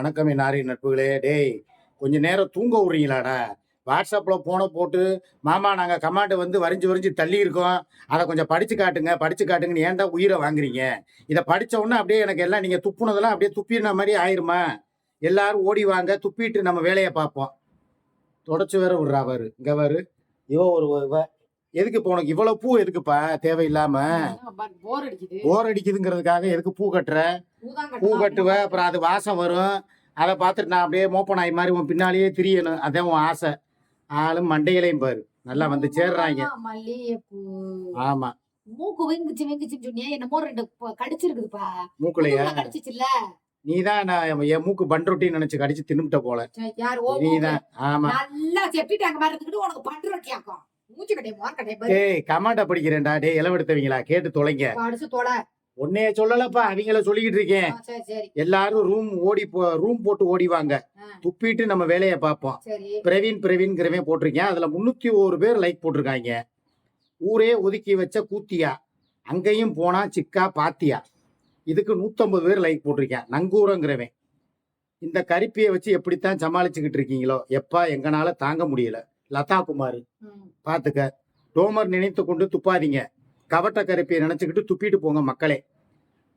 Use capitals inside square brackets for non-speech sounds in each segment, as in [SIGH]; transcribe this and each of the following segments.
வணக்கம் என் நாரி நட்புகளே. டேய் கொஞ்ச நேரம் தூங்க விட்றீங்களாடா? வாட்ஸ்அப்பில் போனை போட்டு மாமா நாங்கள் கமாண்டு வந்து வரைஞ்சி வரைஞ்சி தள்ளியிருக்கோம். அதை கொஞ்சம் படித்து காட்டுங்க படித்து காட்டுங்கன்னு ஏன்டா உயிரை வாங்குறீங்க? இதை படிச்ச அப்படியே எனக்கு எல்லாம் நீங்கள் துப்புனதெல்லாம் அப்படியே துப்பின மாதிரி ஆயிருமா? எல்லாரும் ஓடி வாங்க துப்பிட்டு நம்ம வேலையை பார்ப்போம். தொடச்சி வேற விடுறா வரு இங்கே வரு இவ ஒரு இவ எதுக்கு இப்போ உனக்கு இவ்வளோ பூ எதுக்குப்பா தேவையில்லாம? போர் அடிக்குது. போர் அடிக்குதுங்கிறதுக்காக எதுக்கு பூ கட்டுற? பூ கட்டுவ அப்புறம் அது வாசம் வரும். அதை பார்த்துட்டு நான் அப்படியே மோப்ப நாய் மாதிரி உன் பின்னாலேயே திரியணும். அதான் உன் ஆசை. ஆளும் மண்டையிலையும் பாரு. நல்லா வந்து சேர்றாங்க. ஆமா, மூக்கு வெங்குச்சு வெங்குச்சுன்னு சொன்னியா. என்னமோ ரெண்டு கடிச்சிருக்குதுப்பா. மூக்குலையா? மூக்குல கடிச்சிச்சுல்ல? நீ தான் நான் என் மூக்கு பண்ரொட்டின்னு நினைச்சு கடிச்சு தின்னுட்ட போல. சரி, யார்? ஓ நீ மூக்கு? தான் ஆமா. நல்லா செப்டி டேங்க் மாதிரி இருந்துக்கிட்டு உனக்கு பண்டு ரொட்டியாக்கும். டேய் கமாண்டா படிக்கிறேன்டா. டேய் இளவெடுத்தவங்களா? கேட்டு தொலைங்க. உன்னைய சொல்லலப்பா அவங்கள சொல்லிக்கிட்டு இருக்கேன். எல்லாரும் ரூம் ஓடி போ ரூம் போட்டு ஓடிவாங்க. துப்பிட்டு நம்ம வேலையை பார்ப்போம். பிரவீன் பிரவீன்கிறவன் போட்டிருக்கேன். அதுல முன்னூத்தி ஒரு பேர் லைக் போட்டிருக்காங்க. ஊரே ஒதுக்கி வச்ச கூத்தியா? அங்கேயும் போனா சிக்கா பாத்தியா? இதுக்கு நூத்தம்பது பேர் லைக் போட்டிருக்கேன். நங்கூரங்கிறவன் இந்த கரிப்பியை வச்சு எப்படித்தான் சமாளிச்சுக்கிட்டு இருக்கீங்களோ? எப்பா எங்கனால தாங்க முடியல. லதா குமார் ம். பாத்துக்க. டோமர் நினைத்து கொண்டு துப்பாதீங்க. கவட்ட கருப்பியை நினைச்சுக்கிட்டு துப்பிட்டு போங்க மக்களே.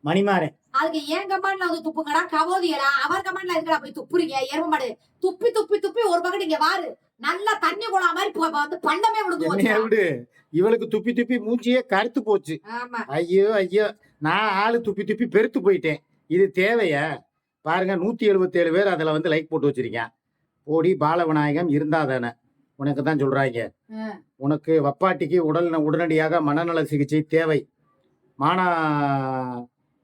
மணிமாறன். அதுக்கு ஏன் கமாண்ட்ல வந்து துப்புங்கடா. கவோதியடா அவர் கமாண்ட்ல இருக்கடா. போய் துப்புறீங்க. எரும மாடு. துப்பி துப்பி துப்பி. ஒரு பக்கம் இங்க வாரு. நல்லா தண்ணி குழா மாதிரி வந்து பள்ளமே விழுந்து என்னைய போச்சு விடு. இவளுக்கு துப்பி துப்பி மூஞ்சியே கருத்து போச்சு. ஐயோ ஐயோ. நான் ஆளு துப்பி துப்பி பெருத்து போயிட்டேன். இது தேவையா? பாருங்க நூத்தி எழுபத்தேழு பேர் அதுல வந்து லைக் போட்டு வச்சிருக்கேன். போடி பாலவிநாயகம் இருந்தா தானே. உனக்கு தான் சொல்றாங்க. உனக்கு வப்பாட்டிக்கு உடல் உடனடியாக மனநல சிகிச்சை தேவை. மானா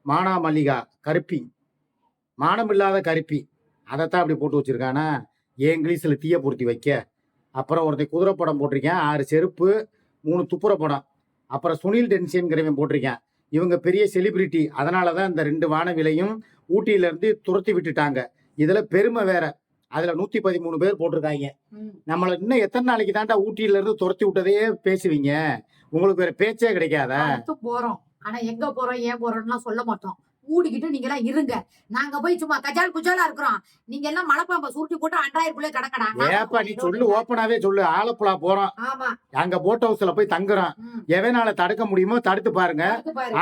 மானா மல்லிகா கருப்பி. மானமில்லாத கருப்பி. அதைத்தான் அப்படி போட்டு வச்சிருக்கானா. ஏன் இங்கிலீஷில் தீய பொருத்தி வைக்க. அப்புறம் ஒருத்தன் குதிரை படம் போட்டிருக்கேன். ஆறு செருப்பு மூணு துப்புர படம். அப்புறம் சுனில் டென்ஷன்கிறவன் போட்டிருக்கேன். இவங்க பெரிய செலிபிரிட்டி அதனால தான் இந்த ரெண்டு வானவிலையும் ஊட்டியிலேருந்து துரத்தி விட்டுட்டாங்க. இதில் பெருமை வேற. அதில் நூற்றி பதிமூணு பேர் போட்டிருக்காங்க. நம்மளை இன்னும் எத்தனை நாளைக்கு தாண்டா ஊட்டியிலேருந்து துரத்தி விட்டதே பேசுவீங்க? உங்களுக்கு வேற பேச்சே கிடைக்காதா? போறோம். ஆனா எங்க போறோம் ஏன் போறோம்லாம் சொல்ல மாட்டோம். மூடிக்கிட்டு நீங்க எல்லாம் இருங்க. நாங்க போய் சும்மா கஜால் குஜாலா இருக்கிறோம். நீங்க எல்லாம் மலைப்பாம்பை சுருட்டி போட்டு அண்டாயிரக்குள்ளே கிடக்கடா. ஏப்பா நீ சொல்லு ஓப்பனாவே சொல்லு. ஆலப்புழா போறோம். ஆமா. அங்க போட் ஹவுஸ்ல போய் தங்குறோம். எவனால தடுக்க முடியுமோ தடுத்து பாருங்க.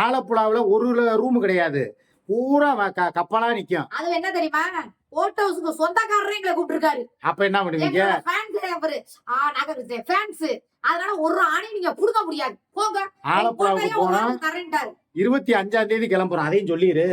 ஆலப்புழாவுல ஒரு ரூம் கிடையாது. பூரா கப்பலா நிக்கும். அது என்ன தெரியுமா? ஓட் ஹவுஸுக்கு சொந்தக்காரரே எங்களை கூப்பிட்டுருக்காரு. அப்ப என்ன பண்ணுவீங்க? fans அவரு. ஆ, நாங்க ஃபேன்ஸ் அதனால ஒரு ஆணி நீங்க புடுங்க முடியாது. போங்க. ஆலப்புழாவுக்கு போனா இருபத்தி அஞ்சாம் தேதி கிளம்புறோம். அதையும் சொல்லிடு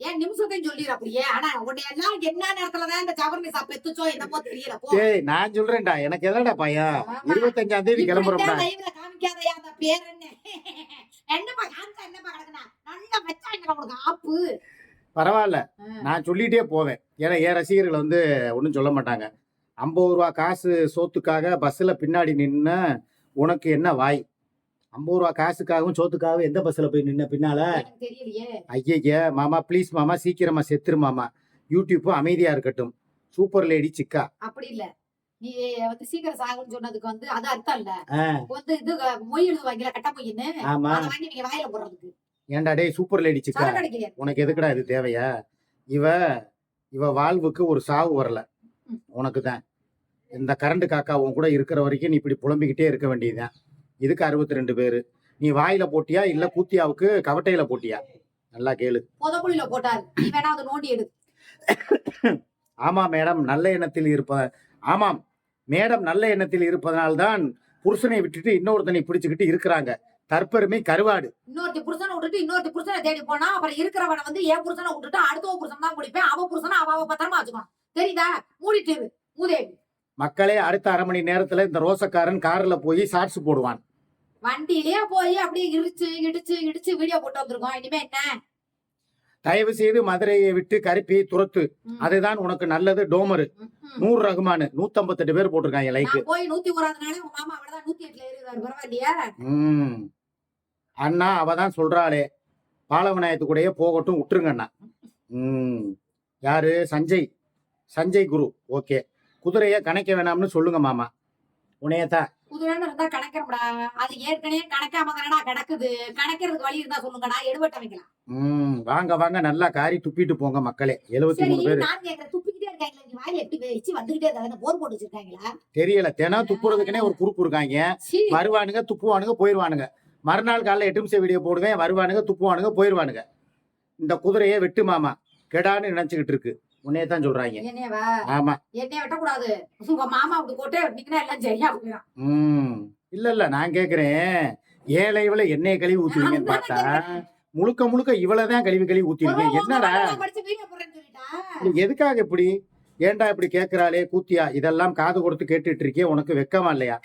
ஏன் நிமிஷத்தையும் சொல்லிடு அப்படியே ஆனா உன்னை எல்லாம் என்ன நேரத்துலதான் இந்த சவர்னிசா பெத்துச்சோ என்னமோ தெரியல. ஏய் நான் சொல்றேன்டா. எனக்கு எதடா பையன். இருபத்தஞ்சாம் தேதி கிளம்புறோம்டா. இப்படித்தான் liveல காமிக்காதயா அந்த பேர் என்ன [LAUGHS] என்னப்பா காமிச்சா என்னப்பா கிடக்குனா நல்லா வச்சாங்க உங்களுக்கு ஆப்பு. பரவாயில்ல. நான் சொல்லிட்டே போவேன். ஏன்னா என் ரசிகர்கள் வந்து ஒன்றும் சொல்ல மாட்டாங்க. ஐம்பது ரூபா காசு சோத்துக்காக பஸ்ஸில் பின்னாடி நின்று உனக்கு என்ன வாய்? ஐம்பது ரூபா காசுக்காகவும் சோத்துக்காகவும் எந்த பஸ்ஸில் போய் நின்ன பின்னால? ஐயய்ய மாமா ப்ளீஸ் மாமா சீக்கிரமா செத்துரு மாமா. யூடியூப்பும் அமைதியா இருக்கட்டும். சூப்பர் லேடி சிக்கா. அப்படி இல்ல. நீ வந்து சீக்கிரம் சாகுன்னு சொன்னதுக்கு வந்து அது அர்த்தம் இல்ல. வந்து இது மொய் எழுதுவாங்கல கட்ட மொய்ன்னு? வாங்கி நீங்க வாயில போடுறதுக்கு. ஏன்டா டேய் சூப்பர் லேடி சிக்கா உனக்கு எதுக்குடா இது தேவையா? இவ இவ வாழ்வுக்கு ஒரு சாவு வரல. உனக்கு தான். இந்த கரண்ட் காக்கா உன் கூட இருக்கிற வரைக்கும் நீ இப்படி புலம்பிக்கிட்டே இருக்க வேண்டியதுதான். இதுக்கு அறுபத்தி ரெண்டு பேரு. நீ வாயில போட்டியா இல்ல கூத்தியாவுக்கு கவட்டையில போட்டியா? நல்லா கேளு. புதக்குழியில போட்டாரு. நீ வேணா அதை நோண்டி எடு. ஆமா மேடம் நல்ல எண்ணத்தில் இருப்ப ஆமாம். மேடம் நல்ல எண்ணத்தில் இருப்பதனால்தான் புருஷனை விட்டுட்டு இன்னொருத்தனை பிடிச்சுக்கிட்டு இருக்கிறாங்க. தற்பெருமை கருவாடு. இன்னொருத்தி புருஷனை விட்டுட்டு இன்னொருத்தி புருஷனை தேடி போனா அப்புறம் இருக்கிறவனை வந்து என் புருஷனை விட்டுட்டு அடுத்த புருஷன் தான் குடிப்பேன். அவ புருஷனை அவ பத்திரமா வச்சுக்கணும். தெரியுதா? மூடிட்டு மூதேவி. மக்களே அடுத்த அரை மணி நேரத்துல இந்த ரோசக்காரன் கார்ல போய் ஷார்ட்ஸ் போடுவான். வண்டியிலேயே போய் அப்படியே இடிச்சு இடிச்சு இடிச்சு வீடியோ போட்டு வந்திருக்கோம். இனிமே என்ன? தயவு செய்து மதுரையை விட்டு கருப்பியை துரத்து. அதுதான் உனக்கு நல்லது டோமரு. நூறு ரகுமானு. நூத்தம்பத்தெட்டு பேர் போட்டிருக்காங்க லைக் நான் போய் நூத்தி ஓராதுனால உங்க மாமா அவ்வளவுதான். நூத்தி எட்டுல ஏறிடுறாரு பரவாயில்லையா. அண்ணா அவ தான் சொல்றாளே பாலவிநாயகத்து கூடயே போகட்டும் விட்டுருங்க அண்ணா ம். யாரு? சஞ்சய். சஞ்சய் குரு. ஓகே. குதிரையை கணக்க வேணாம்னு சொல்லுங்க மாமா. உனையத்தான் குதிரைன்னு இருந்தா கணக்கிறோம்டா அது ஏற்கனவே கணக்காம தானடா கிடக்குது. கணக்கிறதுக்கு வழி இருந்தா சொல்லுங்கடா. எடுபட்ட வைக்கலாம். ம். வாங்க வாங்க. நல்லா காரி துப்பிட்டு போங்க மக்களே. எழுபத்தி மூணு பேர். நான் கேக்குறேன். துப்பிக்கிட்டே இருக்காங்களா நீ வாயில எப்படி வச்சு வந்துகிட்டே இருக்காங்க போர் போட்டு வச்சிருக்காங்களா? தெரியல. தினம் துப்புறதுக்குனே ஒரு குரூப் இருக்காங்க. வருவானுங்க துப்புவானுங்க போயிருவானுங்க. மறுநாள் காலைல எட்டு நிமிஷம் வீடியோ போடுவேன் வருவானுங்க துப்புவானுங்க போயிருவானுங்க. இந்த குதிரையை வெட்டு மாமா. கெடான்னு நினைச்சுக்கிட்டு இருக்கு. உன்னையே தான் சொல்றாங்க. ஆமா. என்னைய வெட்டக்கூடாது. உங்க மாமா அப்படி கொட்டே எல்லாம் சரியா ம். இல்ல இல்ல நான் கேக்குறேன். ஏழை இவள எண்ணெய் கழுவி ஊத்துவீங்கன்னு பார்த்தா முழுக்க முழுக்க இவ்வளவுதான் கழுவி கழுவி ஊத்திருக்கீங்க என்னடா? எதுக்காக இப்படி? ஏன்டா இப்படி கேக்குறாளே கூத்தியா? இதெல்லாம் காது கொடுத்து கேட்டுட்டு இருக்கே உனக்கு வெக்கமா இல்லையா?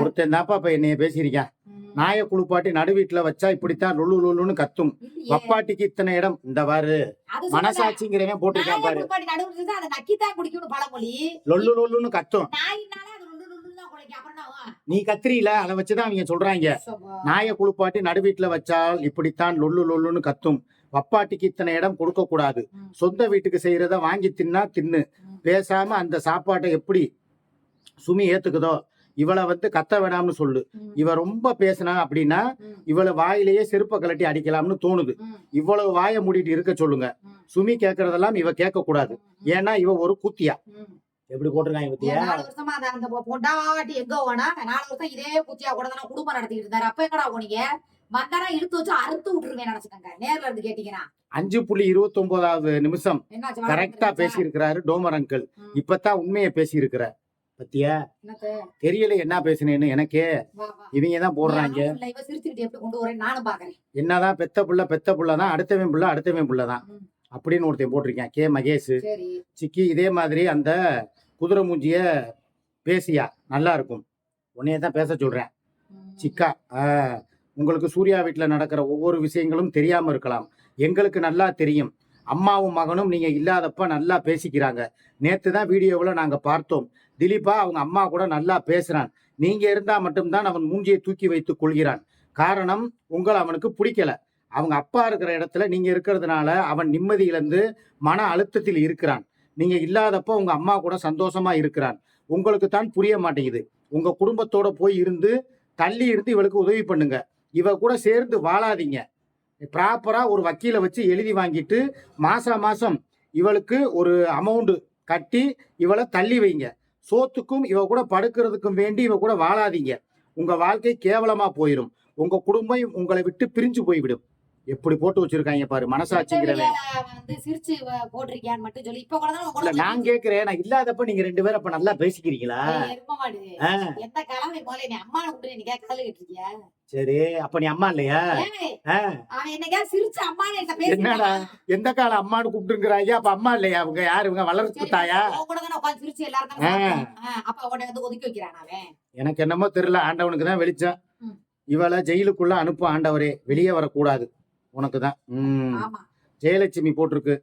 ஒருத்தன் தாப்பா இப்ப என்னைய பேசியிருக்கேன். நாயை குளிப்பாட்டி நடு வீட்டுல வச்சா இப்படித்தான் லுள்ளு லுள்ளுன்னு கத்தும். வப்பாட்டிக்கு இத்தனை இடம். இந்த பாரு. மனசாட்சிங்கிறவன் போட்டிருக்கான் பாரு. லொல்லு லொல்லுன்னு கத்தும்? நீ கத்திரியில அதை வச்சுதான் அவங்க சொல்றாங்க. நாயை குளிப்பாட்டி நடு வீட்டுல வச்சால் இப்படித்தான் லொல்லு லொல்லுன்னு கத்தும். வப்பாட்டிக்கு இத்தனை இடம் கொடுக்க கூடாது. சொந்த வீட்டுக்கு செய்யறத வாங்கி தின்னா தின்னு. பேசாம அந்த சாப்பாட்டை எப்படி சுமி ஏத்துக்குதோ? இவளை வந்து கத்த வேணாம்னு சொல்லு. இவ ரொம்ப பேசினா அப்படின்னா. இவளை வாயிலேயே செருப்பை கலட்டி அடிக்கலாம்னு தோணுது. இவ்வளவு வாயை மூடிட்டு இருக்க சொல்லுங்க. சுமி கேக்குறதெல்லாம் இவ கேட்க கூடாது ஏன்னா இவ ஒரு கூத்தியா. எப்படி போட்டிருக்காங்க பத்தியா? நாலு வருஷமா அந்த அந்த பொண்டாட்டி எங்க போனா? நாலு வருஷம் இதே குச்சியா கூட தானே குடும்பம் நடத்திட்டு இருந்தாரு. அப்ப எங்கடா போனீங்க? வந்தாரா இழுத்து வச்சு அறுத்து விட்டுருவேன் நினைச்சுக்கங்க. நேர்ல இருந்து கேட்டீங்கன்னா. அஞ்சு புள்ளி இருபத்தி ஒன்பதாவது நிமிஷம் கரெக்டா பேசி இருக்கிறாரு டோமர் அங்கிள். இப்பதான் உண்மையை பேசி இருக்கிற பத்தியா? தெரியல என்ன பேசுனேன்னு எனக்கே. இவங்க தான் போடுறாங்க? என்னதான் பெத்த புள்ள பெத்த புள்ள தான் அடுத்தவன் புள்ள அடுத்தவன் புள்ள தான் ம். அப்படின்னு ஒருத்தன் போட்டிருக்கேன் கே மகேஷ். சிக்கி இதே மாதிரி அந்த குதிரை மூஞ்சிய பேசியா நல்லா இருக்கும். உன்னைய தான் பேச சொல்றேன். சிக்கா உங்களுக்கு சூர்யா வீட்டில் நடக்கிற ஒவ்வொரு விஷயங்களும் தெரியாம இருக்கலாம். எங்களுக்கு நல்லா தெரியும். அம்மாவும் மகனும் நீங்க இல்லாதப்ப நல்லா பேசிக்கிறாங்க. நேற்று தான் வீடியோவில் நாங்கள் பார்த்தோம். திலீபா அவங்க அம்மா கூட நல்லா பேசுறான். நீங்க இருந்தால் மட்டும்தான் அவன் மூஞ்சியை தூக்கி வைத்துக் கொள்கிறான். காரணம் உங்களை அவனுக்கு பிடிக்கல. அவங்க அப்பா இருக்கிற இடத்துல நீங்க இருக்கிறதுனால அவன் நிம்மதி இழந்து மன அழுத்தத்தில் இருக்கிறான். நீங்க இல்லாதப்போ உங்க அம்மா கூட சந்தோஷமா இருக்கிறான். உங்களுக்கு தான் புரிய மாட்டேங்குது. உங்க குடும்பத்தோட போய் இருந்து தள்ளி இருந்து இவளுக்கு உதவி பண்ணுங்க. இவ கூட சேர்ந்து வாழாதீங்க. ப்ராப்பராக ஒரு வக்கீலை வச்சு எழுதி வாங்கிட்டு மாதம் மாதம் இவளுக்கு ஒரு அமௌண்ட்டு கட்டி இவளை தள்ளி வைங்க. சோத்துக்கும் இவ கூட படுக்கிறதுக்கும் வேண்டி இவ கூட வாழாதீங்க. உங்கள் வாழ்க்கை கேவலமாக போயிடும் உங்கள் குடும்பம் உங்களை விட்டு பிரிஞ்சு போய்விடும். எப்படி போட்டு வச்சிருக்காங்க பாரு மனசாட்சிங்கிறவன். வந்து சிரிச்சு போட்டிருக்கியான்னு மட்டும் சொல்லி இப்ப கூட நான் கேக்குறேன் நான் இல்லாதப்ப நீங்க ரெண்டு பேரும் அப்ப நல்லா பேசிக்கிறீங்களா? எந்த கிழமை போல நீ அம்மா விட்டு நீ காதல கேட்டிருக்கியா? சரி அப்ப நீ அம்மா இல்லையா? என்னடா? எந்த கால அம்மானு கூப்பிட்டுங்கிறாங்க அப்ப அம்மா இல்லையா? அவங்க யாரு? இவங்க வளர்ப்பு தாயா எனக்கு என்னமோ தெரியல ஆண்டவனுக்கு தான் வெளிச்சம். இவளை ஜெயிலுக்குள்ள அனுப்பு ஆண்டவரே வெளியே வரக்கூடாது. உனக்கு தான் ம் ஜெயலட்சுமி போட்டிருக்கு.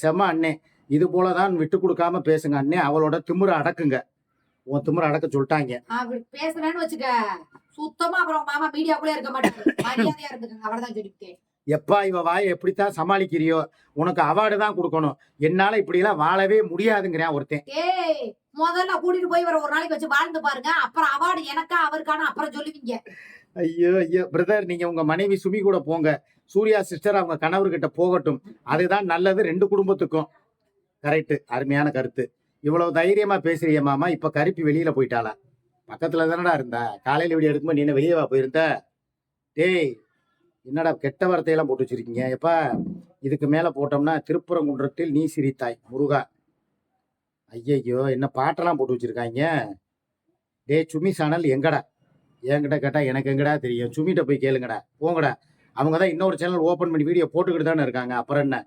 செம அண்ணே. இது போலதான் விட்டு கொடுக்காம பேசுங்க அண்ணே. அவளோட திமிர அடக்குங்க. உன் திமிர அடக்க சொல்லிட்டாங்க. பேசுறேன்னு வச்சுக்க. சுத்தமா அப்புறம் மாமா மீடியாக்குள்ளே இருக்க மாட்டாங்க எப்பா இவ வாயை எப்படித்தான் சமாளிக்கிறியோ உனக்கு அவார்டு தான் கொடுக்கணும். என்னால இப்படியெல்லாம் வாழவே முடியாதுங்கிறேன் ஒருத்தன். ஏய் முதல்ல கூட்டிட்டு போய் வர ஒரு நாளைக்கு வச்சு வாழ்ந்து பாருங்க. அப்புறம் அவார்டு எனக்கா அவருக்கான அப்புறம் சொல்லுவீங்க. ஐயோ ஐயோ. பிரதர் நீங்க உங்க மனைவி சுமி கூட போங்க. சூர்யா சிஸ்டர் அவங்க கணவர்கிட்ட போகட்டும். அதுதான் நல்லது ரெண்டு குடும்பத்துக்கும். கரெக்டு அருமையான கருத்து. இவ்வளவு தைரியமா பேசுறிய மாமா. இப்ப கருப்பி வெளியில போயிட்டாளா? பக்கத்துல தானடா இருந்தா. காலையில வீடியோ எடுக்கும்போது நீ என்ன வெளியே போயிருந்த? டேய் என்னடா கெட்ட வார்த்தையெல்லாம் போட்டு வச்சிருக்கீங்க? எப்பா இதுக்கு மேல போட்டோம்னா திருப்பரங்குன்றத்தில் நீ சிரித்தாய் முருகா. ஐயையோ என்ன பாட்டெல்லாம் போட்டு வச்சிருக்காங்க டேய் சுமி சானல் எங்கடா? என்கிட்ட கேட்டா எனக்கு எங்கடா தெரியும்? சுமிட்ட போய் கேளுங்கடா. போங்கடா. அவங்க தான் இன்னொரு சேனல் ஓபன் பண்ணி வீடியோ போட்டுக்கிட்டு தானே இருக்காங்க. அப்புறம் என்ன?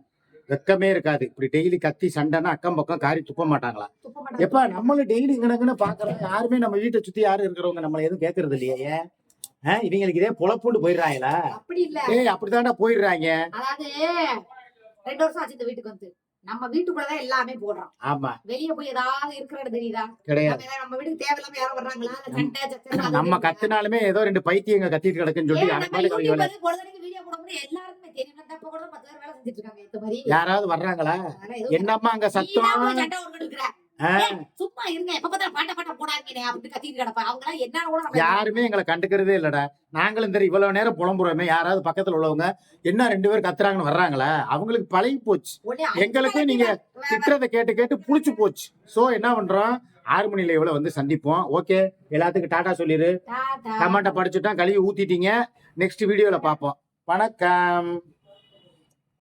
வெக்கமே இருக்காது. இப்படி டெய்லி கத்தி சண்டைன்னா அக்கம் பக்கம் காரி துப்ப மாட்டாங்களா. எப்பா நம்மளும் டெய்லி இங்கனக்குன்னு பாக்குறோம் யாருமே நம்ம வீட்டை சுத்தி யாரும் இருக்கிறவங்க நம்மள எதுவும் கேட்கறது இல்லையே ஏன்? இவங்களுக்கு இதே பொழப்புண்டு போயிடுறாங்களா? ஏய் அப்படித்தான்டா போயிடுறாங்க. ரெண்டு வருஷம் ஆச்சு இந்த வீட்டுக்கு வந்து. நம்ம வீட்டுக்குள்ளதான் எல்லாமே போடுறோம். ஆமா. வெளிய போய் ஏதாவது இருக்கிற இடம் தெரியுதா? கிடையாது. நம்ம வீட்டுக்கு தேவையில்லாம யாரும் வர்றாங்களா? நம்ம கத்துனாலுமே ஏதோ ரெண்டு பைத்தியங்க கத்திட்டு கிடக்குன்னு சொல்லி வீடியோ போடும்போது எல்லாருக்குமே தெரியும். நம்ம கூட பத்து பேர் வேலை செஞ்சுட்டு இருக்காங்க. இந்த மாதிரி யாராவது வர்றாங்களா? என்னம்மா அங்க சத்தம்? சண்டை ஒரு எடுக்கிற ஆ, ஏய், சும்மா இருங்க. எப்ப பார்த்தா பாட்ட பாட்ட போடாதீங்க அப்படின்னு கத்திட்டு கிடப்பா. அவங்க எல்லாம் என்ன கூட நம்ம யாருமே எங்களை கண்டுக்கிறதே இல்லடா. நாங்களும் இந்த இவ்வளவு நேரம் புலம்புறோமே யாராவது பக்கத்துல உள்ளவங்க என்ன ரெண்டு பேர் கத்துறாங்கன்னு வர்றாங்களா? அவங்களுக்கு பழகி போச்சு. உடனே எங்களுக்கும் நீங்க திட்டுறதை கேட்டு கேட்டு புளிச்சு போச்சு. சோ என்ன பண்றோம்? ஆறு மணி லைவ்ல வந்து சந்திப்போம். ஓகே எல்லாத்துக்கும் டாடா சொல்லிரு. டாடா. கமெண்ட்டை படிச்சுட்டோம் கழுவி ஊத்திட்டீங்க. நெக்ஸ்ட் வீடியோல பார்ப்போம். வணக்கம்.